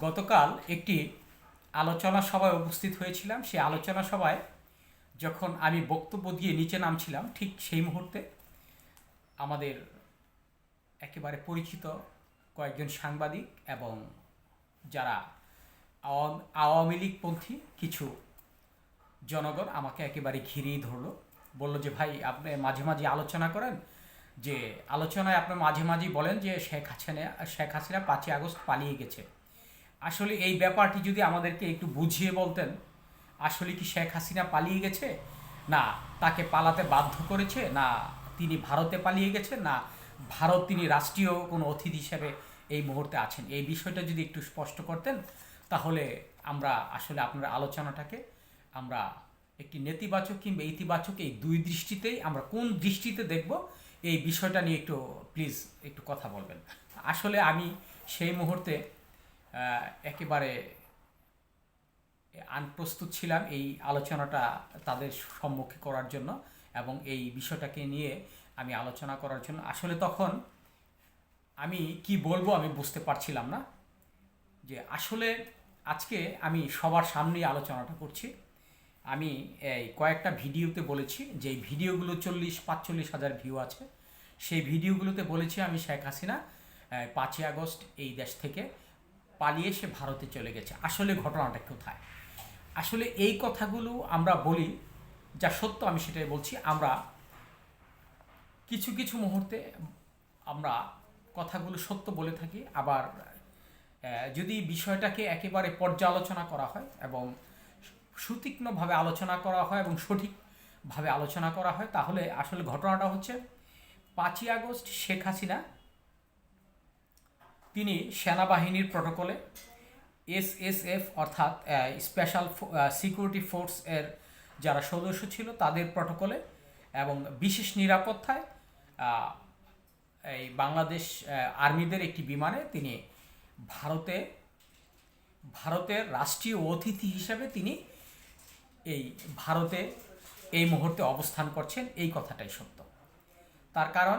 গতকাল একটি আলোচনা সভায় উপস্থিত হয়েছিলাম। সেই আলোচনা সভায় যখন আমি বক্তব্য দিয়ে নিচে নামছিলাম, ঠিক সেই মুহূর্তে আমাদের একেবারে পরিচিত কয়েকজন সাংবাদিক এবং যারা আওয়াম- লীগপন্থী কিছু জনগণ আমাকে একেবারে ঘিরেই ধরলো। বলল যে, ভাই, আপনি মাঝে মাঝে আলোচনা করেন। যে, আলোচনায় আপনি মাঝে মাঝেই বলেন যে, শেখ হাসিনা শেখ হাসিনা পাঁচই আগস্ট পালিয়ে গেছে। আসলে এই ব্যাপারটি যদি আমাদেরকে একটু বুঝিয়ে বলতেন, আসলে কি শেখ হাসিনা পালিয়ে গেছে? না, তাকে পালাতে বাধ্য করেছে? না, তিনি ভারতে পালিয়ে গেছে? না, ভারত তিনি রাষ্ট্রীয় কোনো অতিথি হিসেবে এই মুহূর্তে আছেন? এই বিষয়টা যদি একটু স্পষ্ট করতেন, তাহলে আমরা আসলে আপনার আলোচনাটাকে, আমরা একটি নেতিবাচক কিংবা ইতিবাচক এই দুই দৃষ্টিতেই আমরা কোন দৃষ্টিতে দেখব, এই বিষয়টা নিয়ে একটু প্লিজ একটু কথা বলবেন। আসলে আমি সেই মুহূর্তে একেবারে আনপ্রস্তুত ছিলাম এই আলোচনাটা তাদের সম্মুখে করার জন্য এবং এই বিষয়টাকে নিয়ে আমি আলোচনা করার জন্য। আসলে তখন আমি কি বলব আমি বুঝতে পারছিলাম না যে আসলে আজকে আমি সবার সামনেই আলোচনাটা করছি। আমি এই কয়েকটা ভিডিওতে বলেছি যে ভিডিওগুলো চল্লিশ, পাঁচচল্লিশ হাজার ভিউ আছে, সেই ভিডিওগুলোতে বলেছি আমি শেখ হাসিনা পাঁচই আগস্ট এই দেশ থেকে পালিয়ে সে ভারতে চলে গেছে। আসলে ঘটনাটা কোথায়? আসলে এই কথাগুলো আমরা বলি, যা সত্য আমি সেটাই বলছি, আমরা কিছু কিছু মুহূর্তে আমরা কথাগুলো সত্য বলে থাকি। আবার যদি বিষয়টাকে একেবারে পর্যালোচনা করা হয় এবং সুতীক্ষ্ণভাবে আলোচনা করা হয় এবং সঠিকভাবে আলোচনা করা হয়, তাহলে আসলে ঘটনাটা হচ্ছে পাঁচই আগস্ট শেখ হাসিনা তিনি সেনাবাহিনীর প্রটোকলে এসএসএফ অর্থাৎ স্পেশাল সিকিউরিটি ফোর্স এর যারা সদস্য ছিল তাদের প্রটোকলে এবং বিশেষ নিরাপত্তায় এই বাংলাদেশ আর্মিদের একটি বিমানে তিনি ভারতে, ভারতের রাষ্ট্রীয় অতিথি হিসেবে তিনি এই ভারতে এই মুহূর্তে অবস্থান করছেন। এই কথাটাই সত্য। তার কারণ,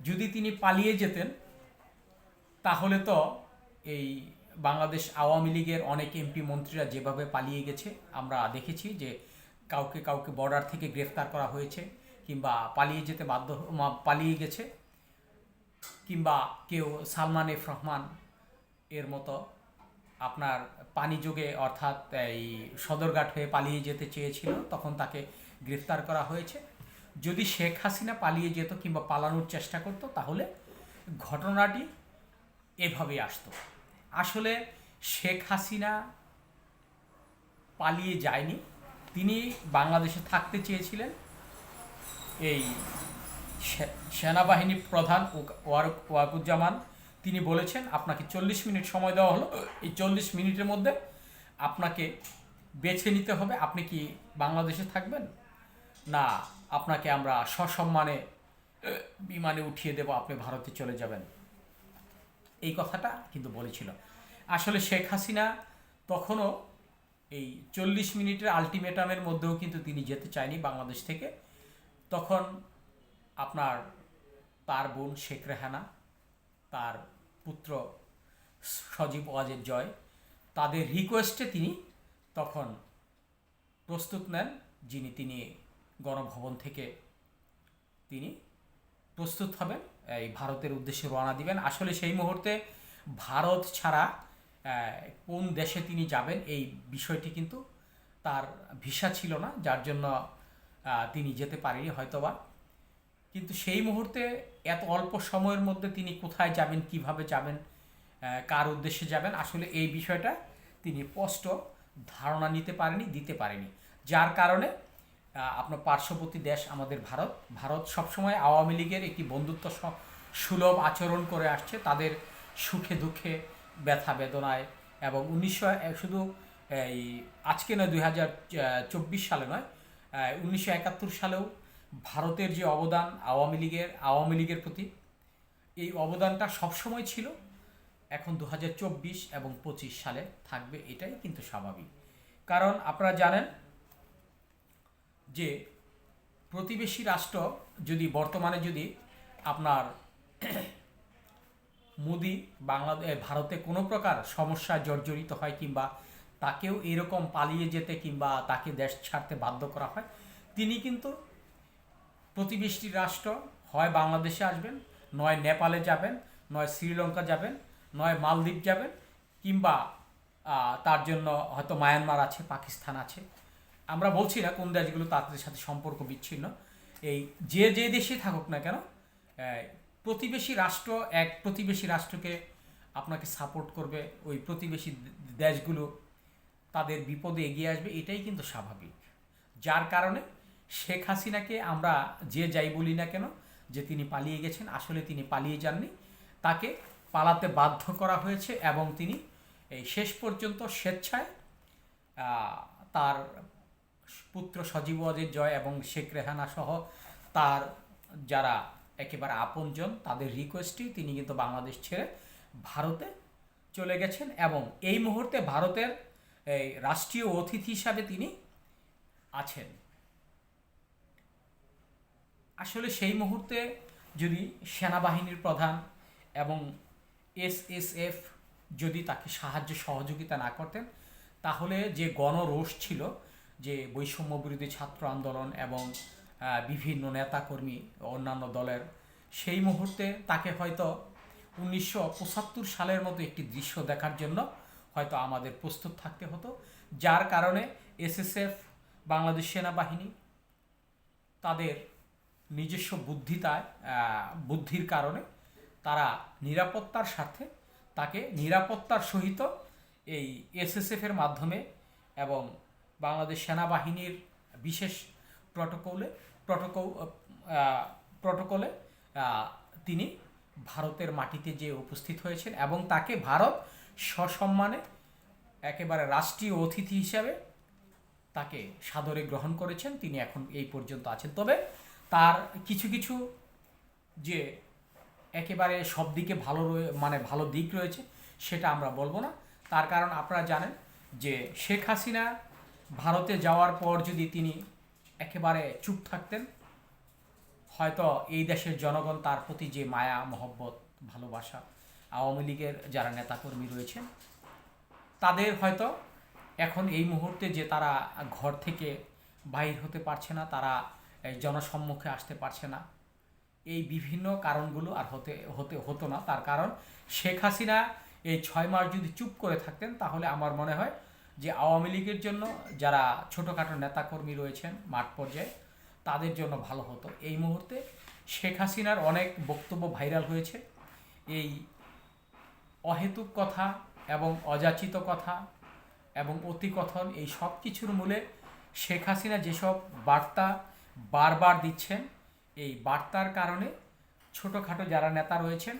যদি তিনি পালিয়ে যেতেন তাহলে তো এই বাংলাদেশ আওয়ামী লীগের অনেক এমপি মন্ত্রীরা যেভাবে পালিয়ে গেছে, আমরা দেখেছি যে কাউকে কাউকে বর্ডার থেকে গ্রেফতার করা হয়েছে কিংবা পালিয়ে যেতে বাধ্য পালিয়ে গেছে কিংবা কেউ সালমান এফ রহমান এর মতো আপনার পানি যোগে অর্থাৎ এই সদরঘাট হয়ে পালিয়ে যেতে চেয়েছিল, তখন তাকে গ্রেফতার করা হয়েছে। যদি শেখ হাসিনা পালিয়ে যেত কিংবা পালানোর চেষ্টা করতো, তাহলে ঘটনাটি এভাবেই আসতো। আসলে শেখ হাসিনা পালিয়ে যায়নি। তিনি বাংলাদেশে থাকতে চেয়েছিলেন। এই সেনাবাহিনী প্রধান ওয়াকুজ্জামান, তিনি বলেছেন, আপনাকে চল্লিশ মিনিট সময় দেওয়া হলো। এই চল্লিশ মিনিটের মধ্যে আপনাকে বেছে নিতে হবে। আপনি কি বাংলাদেশে থাকবেন? না, আপনাকে আমরা সসম্মানে বিমানে উঠিয়ে দেব। আপনি ভারতে চলে যাবেন। এই কথাটা কিন্তু বলেছিল। আসলে শেখ হাসিনা তখনও এই চল্লিশ মিনিটের আলটিমেটামের মধ্যেও কিন্তু তিনি যেতে চায়নি বাংলাদেশ থেকে। তখন আপনার তার বোন শেখ রেহানা, তার পুত্র সজীব ওয়াজেদ জয়, তাদের রিকোয়েস্টে তিনি তখন প্রস্তুত নেন, যিনি তিনি গণভবন থেকে তিনি প্রস্তুত হবেন। এই ভারতের উদ্দেশ্যে রওনা দিবেন। আসলে সেই মুহূর্তে ভারত ছাড়া কোন দেশে তিনি যাবেন এই বিষয়টি কিন্তু তার ভিসা ছিল না, যার জন্য তিনি যেতে পারেনি হয়তোবা। কিন্তু সেই মুহূর্তে এত অল্প সময়ের মধ্যে তিনি কোথায় যাবেন, কীভাবে যাবেন কার উদ্দেশ্যে যাবেন, আসলে এই বিষয়টা তিনি স্পষ্ট ধারণা নিতে পারেনি, দিতে পারেনি। যার কারণে আপনার পার্শ্ববর্তী দেশ আমাদের ভারত। ভারত সবসময় আওয়ামী লীগের একটি বন্ধুত্ব সুলভ আচরণ করে আসছে। তাদের সুখে দুঃখে, ব্যথা বেদনায় এবং উনিশশো শুধু এই আজকে নয় দুই হাজার চব্বিশ সালে নয় উনিশশো একাত্তর সালেও ভারতের যে অবদান আওয়ামী লীগের আওয়ামী লীগের প্রতি, এই অবদানটা সবসময় ছিল। এখন দু হাজার চব্বিশ এবং পঁচিশ সালে থাকবে, এটাই কিন্তু স্বাভাবিক। কারণ আপনারা জানেন যে প্রতিবেশী রাষ্ট্র যদি বর্তমানে যদি আপনার মোদি বাংলাদেশ ভারতে কোনো প্রকার সমস্যা জর্জরিত হয় কিংবা তাকেও এরকম পালিয়ে যেতে কিংবা তাকে দেশ ছাড়তে বাধ্য করা হয়, তিনি কিন্তু প্রতিবেশী রাষ্ট্র হয় বাংলাদেশে আসবেন, নয় নেপালে যাবেন, নয় শ্রীলঙ্কা যাবেন, নয় মালদ্বীপ যাবেন কিংবা তার জন্য হয়তো মায়ানমার আছে, পাকিস্তান আছে। আমরা বলছি না কোন দেশগুলো তাদের সাথে সম্পর্ক বিচ্ছিন্ন। এই যে যে দেশে থাকুক না কেন প্রতিবেশী রাষ্ট্র এক প্রতিবেশী রাষ্ট্রকে আপনাকে সাপোর্ট করবে, ওই প্রতিবেশী দেশগুলো তাদের বিপদে এগিয়ে আসবে, এটাই কিন্তু স্বাভাবিক। যার কারণে শেখ হাসিনাকে আমরা যে যাই বলি না কেন, যে তিনি পালিয়ে গেছেন, আসলে তিনি পালিয়ে যাননি, তাকে পালাতে বাধ্য করা হয়েছে এবং তিনি এই শেষ পর্যন্ত স্বেচ্ছায় তার পুত্র সজীব জয় এবং শেখ রেহানা সহ তার যারা একেবারে আপনজন, তাদের রিকোয়েস্টই তিনি কিন্তু বাংলাদেশ ছেড়ে ভারতে চলে গেছেন এবং এই মুহূর্তে ভারতের এই রাষ্ট্রীয় অতিথি হিসাবে তিনি আছেন। আসলে সেই মুহূর্তে যদি সেনাবাহিনীর প্রধান এবং এসএসএফ যদি তাকে সাহায্য সহযোগিতা না করতেন, তাহলে যে গণরোষ ছিল যে বৈষম্য বিরোধী ছাত্র আন্দোলন এবং বিভিন্ন নেতাকর্মী অন্যান্য দলের, সেই মুহূর্তে তাকে হয়তো উনিশশো পঁচাত্তর সালের মতো একটি দৃশ্য দেখার জন্য হয়তো আমাদের প্রস্তুত থাকতে হতো, যার কারণে এসএসএফ, বাংলাদেশ সেনাবাহিনী তাদের নিজস্ব বুদ্ধিতায় বুদ্ধির কারণে তারা নিরাপত্তার স্বার্থে তাকে নিরাপত্তার সহিত এই এসএসএফের মাধ্যমে এবং বাংলাদেশ সেনাবাহিনীর বিশেষ প্রটোকলে প্রটোকল প্রটোকলে তিনি ভারতের মাটিতে যে উপস্থিত হয়েছেন এবং তাকে ভারত সসম্মানে একেবারে রাষ্ট্রীয় অতিথি হিসাবে তাকে সাদরে গ্রহণ করেছেন। তিনি এখন এই পর্যন্ত আছেন। তবে তার কিছু কিছু যে একেবারে সব দিকে ভালো মানে ভালো দিক রয়েছে, সেটা আমরা বলব না। তার কারণ আপনারা জানেন যে শেখ হাসিনা ভারতে যাওয়ার পর যদি তিনি একেবারে চুপ থাকতেন, হয়তো এই দেশের জনগণ তার প্রতি যে মায়া, মহব্বত, ভালোবাসা, আওয়ামী লীগের যারা নেতাকর্মী রয়েছেন, তাদের হয়তো এখন এই মুহূর্তে যে তারা ঘর থেকে বাহির হতে পারছে না, তারা জনসম্মুখে আসতে পারছে না, এই বিভিন্ন কারণগুলো আর হতে হতে, হতো না। তার কারণ শেখ হাসিনা এই ছয় মাস যদি চুপ করে থাকতেন, তাহলে আমার মনে হয় যে আওয়ামী লীগের জন্য যারা ছোটোখাটো নেতাকর্মী রয়েছেন মাঠ পর্যায়ে, তাদের জন্য ভালো হতো। এই মুহূর্তে শেখ হাসিনার অনেক বক্তব্য ভাইরাল হয়েছে। এই অহেতুক কথা এবং অযাচিত কথা এবং অতিকথন, এই সব কিছুর মূলে শেখ হাসিনা যেসব বার্তা বারবার দিচ্ছেন, এই বার্তার কারণে ছোটোখাটো যারা নেতা রয়েছেন,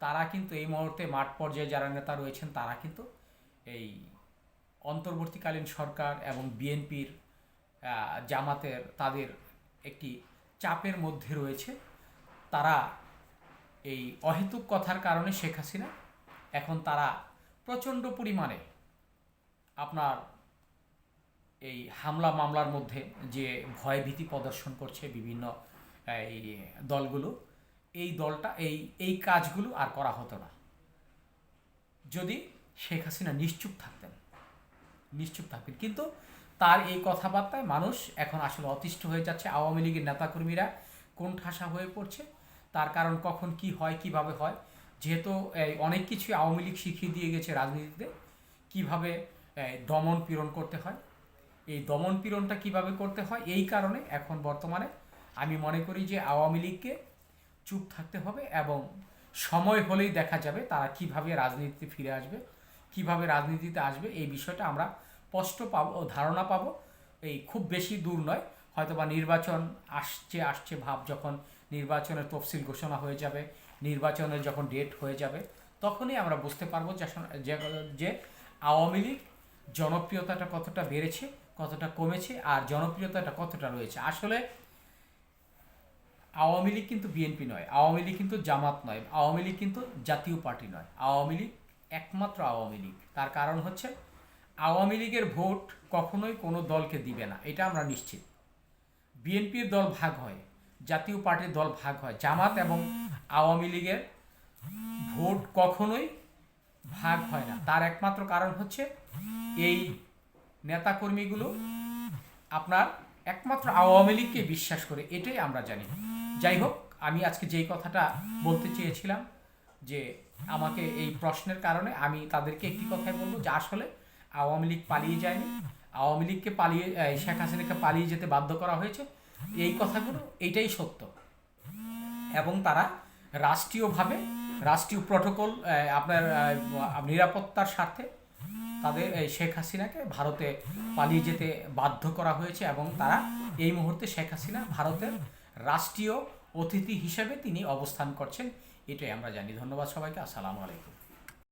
তারা কিন্তু এই মুহূর্তে মাঠ পর্যায়ে যারা নেতা রয়েছেন, তারা কিন্তু এই অন্তর্বর্তীকালীন সরকার এবং বিএনপির জামাতের তাদের একটি চাপের মধ্যে রয়েছে। তারা এই অহেতুক কথার কারণে শেখ হাসিনা এখন তারা প্রচণ্ড পরিমাণে আপনার এই হামলা মামলার মধ্যে যে ভয়ভীতি প্রদর্শন করছে বিভিন্ন এই দলগুলো, এই দলটা, এই এই কাজগুলো আর করা হতো না। যদি শেখ হাসিনা নিশ্চুপ থাকতেন নিশ্চুপ থাকবেন। কিন্তু তার এই কথাবার্তায় মানুষ এখন আসলে অতিষ্ঠ হয়ে যাচ্ছে। আওয়ামী লীগের নেতাকর্মীরা কোন ঠাসা হয়ে পড়ছে, তার কারণ কখন কি হয়, কীভাবে হয়, যেহেতু অনেক কিছু আওয়ামী লীগ শিখিয়ে দিয়ে গেছে রাজনীতিতে। কীভাবে দমন পীড়ন করতে হয়, এই দমন পীড়নটা কীভাবে করতে হয়, এই কারণে এখন বর্তমানে আমি মনে করি যে আওয়ামী লীগকে চুপ থাকতে হবে এবং সময় হলেই দেখা যাবে তারা কীভাবে রাজনীতিতে ফিরে আসবে। কীভাবে রাজনীতিতে আসবে এই বিষয়টা আমরা স্পষ্ট পাবো, ধারণা পাবো। এই খুব বেশি দূর নয়। হয়তো বা নির্বাচন আসছে আসছে ভাব যখন নির্বাচনের তফসিল ঘোষণা হয়ে যাবে, নির্বাচনের যখন ডেট হয়ে যাবে, তখনই আমরা বুঝতে পারব যে- যে আওয়ামী লীগ জনপ্রিয়তাটা কতটা বেড়েছে, কতটা কমেছে আর জনপ্রিয়তাটা কতটা রয়েছে। আসলে আওয়ামী লীগ কিন্তু বিএনপি নয়, আওয়ামী লীগ কিন্তু জামাত নয়, আওয়ামী লীগ কিন্তু জাতীয় পার্টি নয়, আওয়ামী লীগ একমাত্র আওয়ামী লীগ। তার কারণ হচ্ছে, আওয়ামী লীগের ভোট কখনোই কোনো দলকে দিবে না, এটা আমরা নিশ্চিত। বিএনপির দল ভাগ হয়, জাতীয় পার্টির দল ভাগ হয়, জামাত এবং আওয়ামী লীগের ভোট কখনোই ভাগ হয় না। তার একমাত্র কারণ হচ্ছে, এই নেতাকর্মীগুলো আপনার একমাত্র আওয়ামী লীগকে বিশ্বাস করে, এটাই আমরা জানি। যাই হোক, আমি আজকে যেই কথাটা বলতে চেয়েছিলাম, যে আমাকে এই প্রশ্নের কারণে আমি তাদেরকে একটি কথাই বলব যে আসলে আওয়ামী লীগ পালিয়ে যায়নি। আওয়ামী লীগকে পালিয়ে শেখ হাসিনাকে পালিয়ে যেতে বাধ্য করা হয়েছে। এই কথাগুলো, এইটাই সত্য। এবং তারা রাষ্ট্রীয়ভাবে, রাষ্ট্রীয় প্রটোকল আপনার নিরাপত্তার স্বার্থে তাদের শেখ হাসিনাকে ভারতে পালিয়ে যেতে বাধ্য করা হয়েছে এবং তারা এই মুহূর্তে শেখ হাসিনা ভারতের রাষ্ট্রীয় অতিথি হিসেবে তিনি অবস্থান করছেন। এটাই আমরা জানি। ধন্যবাদ সবাইকে আসসালামু আলাইকুম।